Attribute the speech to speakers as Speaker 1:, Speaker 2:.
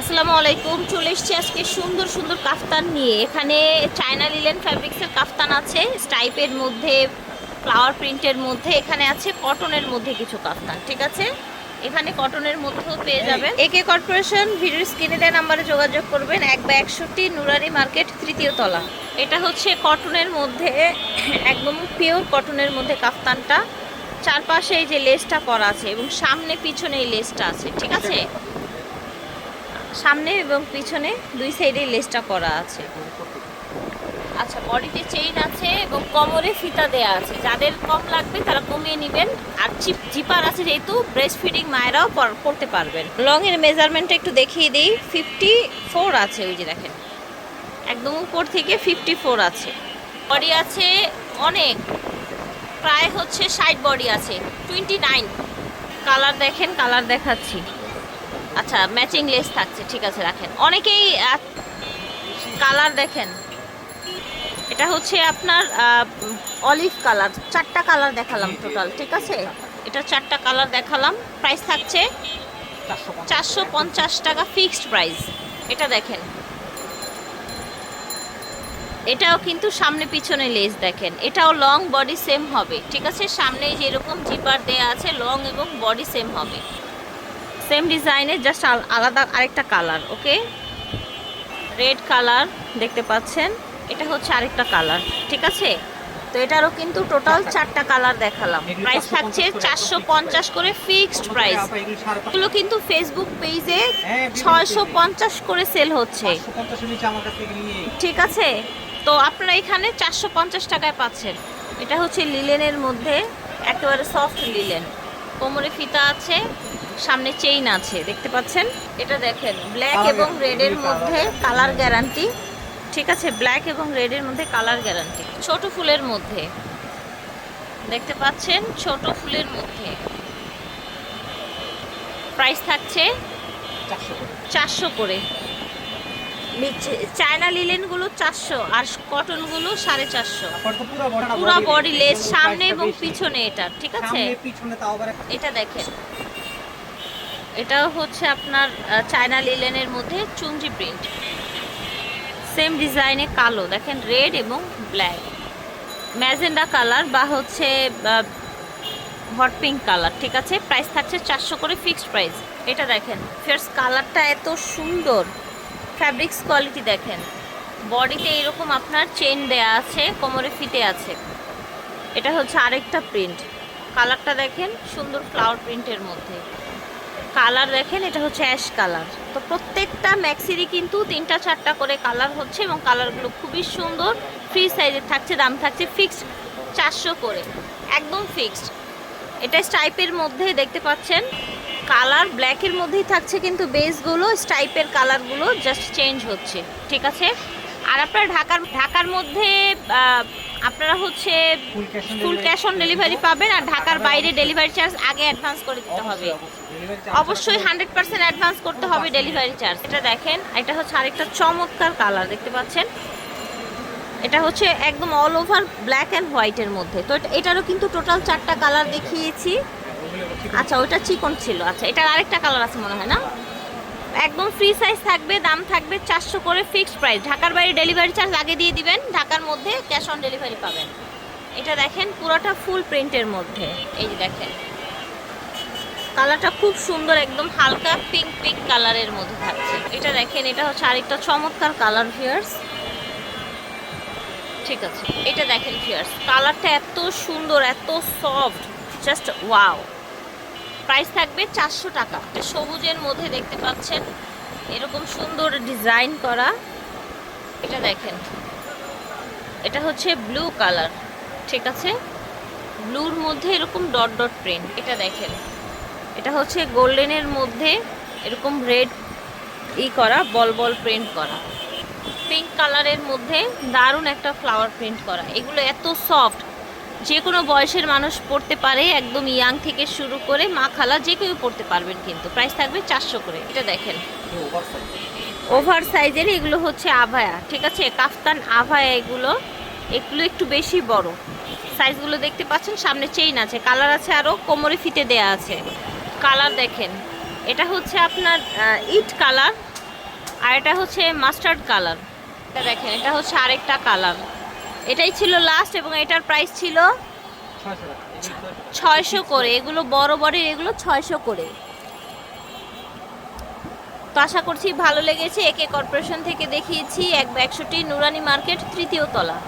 Speaker 1: আসসালামু আলাইকুম চলে এসেছি আজকে সুন্দর সুন্দর কাফতান নিয়ে। এখানে চায়না লিলেন ফ্যাব্রিক্সের কাফতান আছে স্টাইপের মধ্যে ফ্লাওয়ার প্রিন্টের মধ্যে এখানে আছে কটনের মধ্যে কিছু কাফতান ঠিক আছে? এখানে কটনের মধ্যেও পেয়ে যাবেন। একে কর্পোরেশন ভিডিও স্ক্রিনে দেওয়া নাম্বারে যোগাযোগ করবেন এক বা একষট্টি নুরারি মার্কেট তৃতীয় তলা। এটা হচ্ছে কটনের মধ্যে একদম পিওর কটনের মধ্যে কাফতানটা। চারপাশে এই যে লেসটা করা আছে এবং সামনে পিছনে এই লেসটা আছে ঠিক আছে? সামনে এবং পিছনে দুই সাইডে লেসটা করা আছে। আচ্ছা বডিতে চেইন আছে এবং কোমরে ফিতা দেয়া আছে। যাদের কম লাগবে তারা কমিয়ে নেবেন। আর চিপ জিপার আছে যেহেতু ব্রেস্ট ফিডিং মায়েরাও করতে পারবেন। লং এর মেজারমেন্টটা একটু দেখিয়ে দিই। ফিফটি ফোর আছে, ওই যে দেখেন। একদম উপর থেকে ফিফটি ফোর আছে। বডি আছে অনেক। প্রায় হচ্ছে ষাট বডি আছে। টোয়েন্টি নাইন কালার দেখেন কালার দেখাচ্ছি। আচ্ছা ম্যাচিং লেস থাকছে ঠিক আছে রাখেন। অনেকেই কালার দেখেন। এটা হচ্ছে আপনার অলিভ কালার চারটা কালার দেখালাম টোটাল ঠিক আছে? এটা চারটা কালার দেখালাম। প্রাইস থাকছে চারশো পঞ্চাশ টাকা ফিক্সড প্রাইস এটা দেখেন। এটাও কিন্তু সামনে পিছনে লেস দেখেন। এটাও লং বডি সেম হবে ঠিক আছে? সামনে যেরকম জিপার দেয়া আছে লং এবং বডি সেম হবে। সেম ডিজাইনের জাস্ট আলাদা আরেকটা কালার ওকে রেড কালার দেখতে পাচ্ছেন এটা হচ্ছে আরেকটা কালার ঠিক আছে? তো এটারও কিন্তু টোটাল চারটা কালার দেখালাম। প্রাইস থাকছে চারশো পঞ্চাশ করে ফিক্সড প্রাইস এগুলো কিন্তু ফেসবুক পেজে ছয়শো পঞ্চাশ করে সেল হচ্ছে। ঠিক আছে? তো আপনারা এখানে চারশো পঞ্চাশ টাকায় পাচ্ছেন। এটা হচ্ছে লিলেনের মধ্যে একেবারে সফট লিলেন কোমরে ফিতা আছে সামনে চেইন আছে দেখতে পাচ্ছেন? এটা দেখেন ব্ল্যাক এবং রেডের মধ্যে কালার গ্যারান্টি ঠিক আছে ব্ল্যাক এবং রেডের মধ্যে কালার গ্যারান্টি ছোট ফুলের মধ্যে। দেখতে পাচ্ছেন ছোট ফুলের মধ্যে। প্রাইস থাকছে চারশো করে। চায়না লিলেনগুলো চারশো আর কটনগুলো সাড়ে চারশো। পুরো বডি লেস সামনে এবং পিছনে এটা ঠিক আছে? এটা দেখেন। এটাও হচ্ছে আপনার চায়না লিলেনের মধ্যে চুনজি প্রিন্ট সেম ডিজাইনে কালো, দেখেন রেড এবং ব্ল্যাক ম্যাজেন্ডা কালার বা হচ্ছে হট পিঙ্ক কালার ঠিক আছে? প্রাইস থাকছে চারশো করে ফিক্সড প্রাইস এটা দেখেন ফার্স্ট কালারটা এত সুন্দর। ফ্যাব্রিক্স কোয়ালিটি দেখেন। বডিতে এরকম আপনার চেন দেয়া আছে, কোমরে ফিতে আছে। এটা হচ্ছে আরেকটা প্রিন্ট কালারটা দেখেন, সুন্দর ফ্লাওয়ার প্রিন্টের মধ্যে। কালার দেখেন, এটা হচ্ছে অ্যাশ কালার। তো প্রত্যেকটা ম্যাক্সিরই কিন্তু তিনটা চারটা করে কালার হচ্ছে এবং কালারগুলো খুবই সুন্দর। ফ্রি সাইজের থাকছে, দাম থাকছে ফিক্সড চারশো করে, একদম ফিক্সড। এটা স্টাইপের মধ্যে দেখতে পাচ্ছেন। কালার ব্ল্যাকের মধ্যেই থাকছে কিন্তু বেসগুলো স্টাইপের কালারগুলো জাস্ট চেঞ্জ হচ্ছে, ঠিক আছে? আর আপনারা ঢাকার ঢাকার মধ্যে আপনারা হচ্ছে ফুল ক্যাশ অন ডেলিভারি পাবেন আর ঢাকার বাইরে ডেলিভারি চার্জ আগে অ্যাডভান্স করে দিতে হবে।
Speaker 2: অবশ্যই,
Speaker 1: হান্ড্রেড পার্সেন্ট অ্যাডভান্স করতে হবে ডেলিভারি চার্জ এটা দেখেন এটা হচ্ছে আরেকটা চমৎকার কালার দেখতে পাচ্ছেন? এটা হচ্ছে একদম অল ওভার ব্ল্যাক অ্যান্ড হোয়াইটের মধ্যে। তো এটা- এটারও কিন্তু টোটাল চারটা কালার দেখিয়েছি। আচ্ছা ওটা চিকন ছিল। আচ্ছা এটার আরেকটা কালার আছে মনে হয় না? একদম ফ্রি সাইজ থাকবে, দাম থাকবে চারশো করে ফিক্সড প্রাইস ঢাকার বাইরে ডেলিভারি চার্জ আগে দিয়ে দিবেন, ঢাকার মধ্যে ক্যাশ অন ডেলিভারি পাবেন। এটা দেখেন, পুরোটা ফুল প্রিন্টের মধ্যে। এই যে দেখেন, কালারটা খুব সুন্দর, একদম হালকা পিঙ্ক পিঙ্ক কালারের মধ্যে থাকছে। এটা দেখেন, এটা হচ্ছে আরেকটা চমৎকার কালার ভিয়ার্স ঠিক আছে, এটা দেখেন ভিয়ার্স কালারটা এত সুন্দর, এত সফট জাস্ট ওয়াও প্রাইস থাকবে চারশো টাকা। সবুজের মধ্যে দেখতে পাচ্ছেন, এরকম সুন্দর ডিজাইন করা। এটা দেখেন, এটা হচ্ছে ব্লু কালার, ঠিক আছে? ব্লুর মধ্যে এরকম ডট ডট প্রিন্ট, এটা দেখেন। এটা হচ্ছে গোল্ডেনের মধ্যে এরকম রেড ই করা, বল বল প্রিন্ট করা। পিঙ্ক কালারের মধ্যে দারুণ একটা ফ্লাওয়ার প্রিন্ট করা। এগুলো এত সফট যে কোনো বয়সের মানুষ পড়তে পারে, একদম ইয়াং থেকে শুরু করে মা খালা যে কেউ পড়তে পারবেন কিন্তু। প্রাইস থাকবে চারশো করে, এটা দেখেন। ওভার সাইজের এগুলো হচ্ছে আভায়া, ঠিক আছে? কাফতান আভায়া এগুলো এগুলো একটু বেশি বড়। সাইজগুলো দেখতে পাচ্ছেন, সামনে চেইন আছে কালার আছে আরও কোমরে ফিতে দেয়া আছে। কালার দেখেন, এটা হচ্ছে আপনার ইট কালার আর এটা হচ্ছে মাস্টার্ড কালার এটা দেখেন, এটা হচ্ছে আরেকটা কালার এটাই ছিল লাস্ট এবং এটার প্রাইস ছিল ছয়শো করে। এগুলো বড় বড় এগুলো ছয়শো করে। তো আশা করছি ভালো লেগেছে। একে কর্পোরেশন থেকে দেখিয়েছি। এক একশোটি নুরানি মার্কেট তৃতীয় তলা।